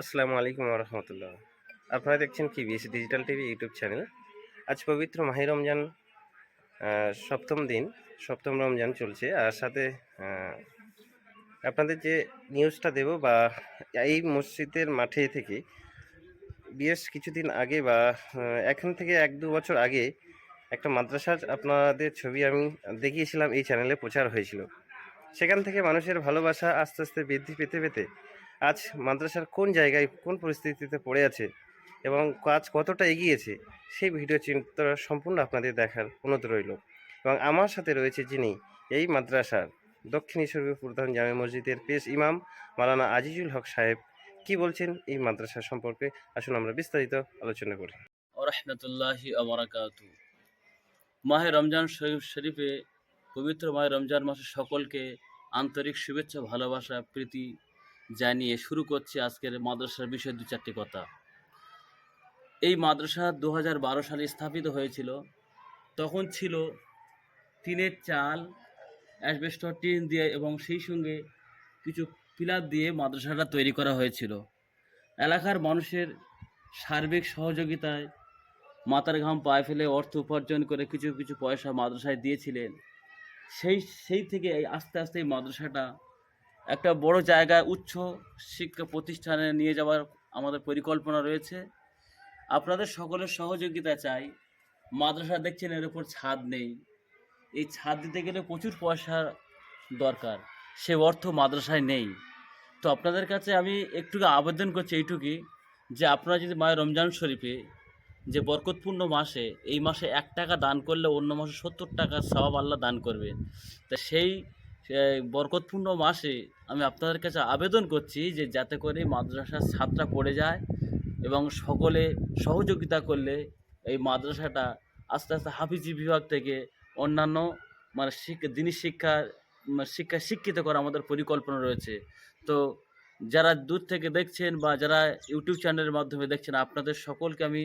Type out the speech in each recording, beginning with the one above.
আসসালামু আলাইকুম রহমতুল্লাহ আপনারা দেখছেন KBS digital TV YouTube channel আজ পবিত্র মাহি রমজান সপ্তম দিন, সপ্তম রমজান চলছে। আর সাথে আপনাদের যে নিউজটা দেব বা এই মসজিদের মাঠে থেকে বেশ কিছুদিন আগে বা এখান থেকে এক দু বছর আগে একটা মাদ্রাসার আপনাদের ছবি আমি দেখিয়েছিলাম, এই চ্যানেলে প্রচার হয়েছিল। সেখান থেকে মানুষের ভালোবাসা আস্তে আস্তে বৃদ্ধি পেতে পেতে আজ মাদ্রাসার কোন জায়গায় কোন পরিস্থিতিতে পড়ে আছে এবং কাজ কতটা এগিয়েছে, সেই ভিডিও চিত্র সম্পূর্ণ আপনাদের দেখার অনুরোধ রইল। এবং আমার সাথে রয়েছে যিনি এই মাদ্রাসার দক্ষিণেশ্বরী প্রধান জামে মসজিদের পেশ ইমাম, মালানা আজিজুল হক সাহেব। কি বলছেন এই মাদ্রাসা সম্পর্কে? আসুন আমরা বিস্তারিত আলোচনা করি। মাহে রমজান শরীফ শরীফে পবিত্র মাহে রমজান মাসে সকলকে আন্তরিক শুভেচ্ছা, ভালোবাসা, প্রীতি জানিয়ে শুরু করছি আজকের মাদ্রাসার বিষয়ে দু চারটি কথা। এই মাদ্রাসা দু হাজার বারো সালে স্থাপিত হয়েছিল। তখন ছিল টিনের চাল, অ্যাসবেস্টর, টিন দিয়ে এবং সেই সঙ্গে কিছু পিলার দিয়ে মাদ্রাসাটা তৈরি করা হয়েছিল। এলাকার মানুষের সার্বিক সহযোগিতায় মাথার ঘাম পায়ে ফেলে অর্থ উপার্জন করে কিছু কিছু পয়সা মাদ্রাসায় দিয়েছিলেন। সেই সেই থেকে আস্তে আস্তে এই মাদ্রাসাটা একটা বড় জায়গায় উচ্চ শিক্ষা প্রতিষ্ঠানে নিয়ে যাওয়ার আমাদের পরিকল্পনা রয়েছে। আপনাদের সকলের সহযোগিতা চাই। মাদ্রাসা দেখছেন, এর উপর ছাদ নেই। এই ছাদ দিতে গেলে প্রচুর পয়সা দরকার। সে অর্থ মাদ্রাসায় নেই। তো আপনাদের কাছে আমি একটু আবেদন করছি এইটুকুই যে আপনারা যদি মায়ের রমজান শরীফে যে বরকতপূর্ণ মাসে, এই মাসে এক টাকা দান করলে অন্য মাসে সত্তর টাকা সবাব আল্লাহ দান করবে। তা সেই বরকতপূর্ণ মাসে আমি আপনাদের কাছে আবেদন করছি যে যাতে করে মাদ্রাসার ছাত্রা পড়ে যায় এবং সকলে সহযোগিতা করলে এই মাদ্রাসাটা আস্তে আস্তে হাফিজি বিভাগ থেকে অন্যান্য মানে শিক্ষা দিনী শিক্ষা শিক্ষা শিক্ষিত করা আমাদের পরিকল্পনা রয়েছে। তো যারা দূর থেকে দেখছেন বা যারা ইউটিউব চ্যানেলের মাধ্যমে দেখছেন, আপনাদের সকলকে আমি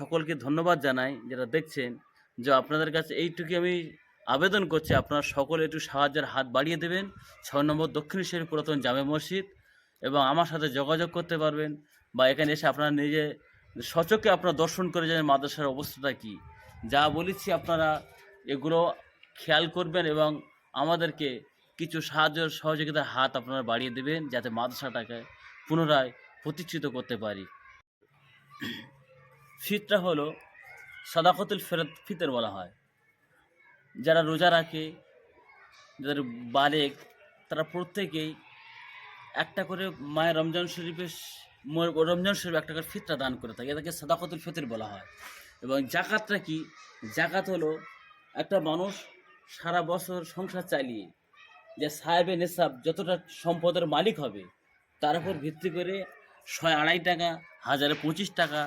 সকলকে ধন্যবাদ জানাই যারা দেখছেন। যে আপনাদের কাছে এইটুকু আমি আবেদন করছি, আপনারা সকলে একটু সাহায্যের হাত বাড়িয়ে দেবেন। ছয় নম্বর দক্ষিণেশ্বরী পুরাতন জামে মসজিদ এবং আমার সাথে যোগাযোগ করতে পারবেন বা এখানে এসে আপনারা নিজে সচক্ষে আপনারা দর্শন করে যাবেন মাদ্রাসার অবস্থাটা কী। যা বলেছি আপনারা এগুলো খেয়াল করবেন এবং আমাদেরকে কিছু সাহায্য সহযোগিতার হাত আপনারা বাড়িয়ে দেবেন যাতে মাদ্রাসাটাকে পুনরায় প্রতিষ্ঠিত করতে পারি। ফিতরা হলো সাদাকতুল ফেরত ফিতর বলা হয়। যারা রোজা রাখে, যাদের বালেক, তারা প্রত্যেকেই একটা করে মায়ের রমজান শরীফের রমজান শরীফ একটা করে ফিতরা দান করে থাকে। এটাকে সাদাকতুল ফিতর বলা হয়। এবং জাকাতটা কি? জাকাত হলো একটা মানুষ সারা বছর সংসার চালিয়ে যে সাহেবে নেশাব যতটা সম্পদের মালিক হবে, তার উপর ভিত্তি করে ছয় আড়াই টাকা, হাজারে পঁচিশ টাকা,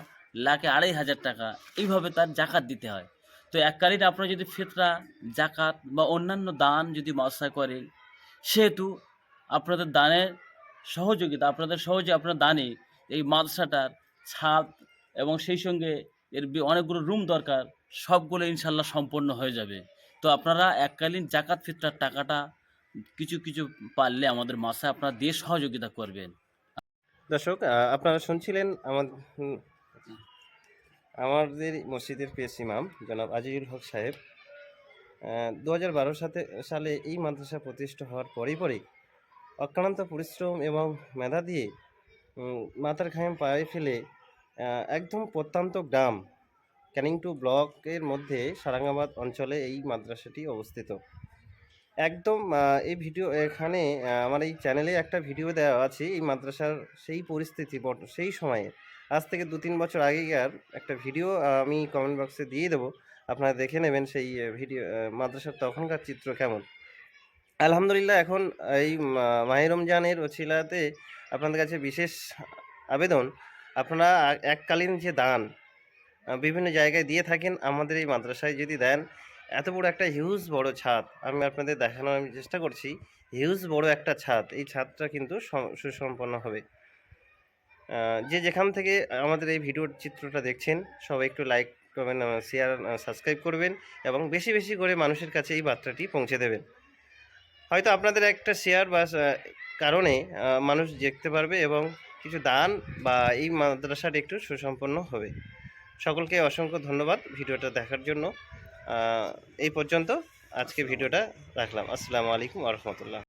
লাখে আড়াই হাজার টাকা, এইভাবে তার জাকাত দিতে হয়। তো এককালীন আপনারা যদি ফিতরা জাকাত বা অন্যান্য দান যদি মাসা করেন সেহেতু আপনাদের দানের সহযোগিতা আপনাদের সহজে আপনার দানে এই মাদ্রাসাটার ছাদ এবং সেই সঙ্গে এর অনেকগুলো রুম দরকার সবগুলো ইনশাল্লাহ সম্পন্ন হয়ে যাবে। তো আপনারা এককালীন জাকাত ফিতরার টাকাটা কিছু কিছু পারলে আমাদের মাসে আপনারা দিয়ে সহযোগিতা করবেন। দর্শক আপনারা শুনছিলেন হুম, আমাদের মসজিদের পেশ ইমাম, জনাব আজিজুল হক সাহেব দু হাজার বারো সাথে সালে এই মাদ্রাসা প্রতিষ্ঠা হওয়ার পরেই পরেই অক্লান্ত পরিশ্রম এবং মেধা দিয়ে মাথার ঘাম পায়ে ফেলে একদম প্রত্যন্ত গ্রাম, ক্যানিং টু ব্লকের মধ্যে সারাঙ্গাবাদ অঞ্চলে এই মাদ্রাসাটি অবস্থিত। একদম এই ভিডিও এখানে আমার এই চ্যানেলে একটা ভিডিও দেওয়া আছে, এই মাদ্রাসার সেই পরিস্থিতি সেই সময়ে। আজ থেকে দু তিন বছর আগেকার একটা ভিডিও আমি কমেন্ট বক্সে দিয়ে দেবো। আপনারা দেখে নেবেন সেই ভিডিও মাদ্রাসার তখনকার চিত্র কেমন। আলহামদুলিল্লাহ, এখন এই মাহে রমজানের ওছিলাতে আপনাদের কাছে বিশেষ আবেদন, আপনারা এককালীন যে দান বিভিন্ন জায়গায় দিয়ে থাকেন, আমাদের এই মাদ্রাসায় যদি দেন, এত বড় একটা হিউজ বড় ছাদ, আমি আপনাদের দেখানোর আমি চেষ্টা করছি হিউজ বড় একটা ছাদ, এই ছাদটা কিন্তু সুসম্পন্ন হবে। যে যেখান থেকে আমাদের এই ভিডিওর চিত্রটা দেখছেন সবাই একটু লাইক করবেন শেয়ার সাবস্ক্রাইব করবেন এবং বেশি বেশি করে মানুষের কাছে এই বার্তাটি পৌঁছে দেবেন। হয়তো আপনাদের একটা শেয়ার বা কারণে মানুষ দেখতে পারবে এবং কিছু দান বা এই মাদ্রাসাটি একটু সুসম্পন্ন হবে। সকলকে অসংখ্য ধন্যবাদ ভিডিওটা দেখার জন্য। এই পর্যন্ত আজকে ভিডিওটা রাখলাম। আসসালামু আলাইকুম আ রহমতুল্লাহ।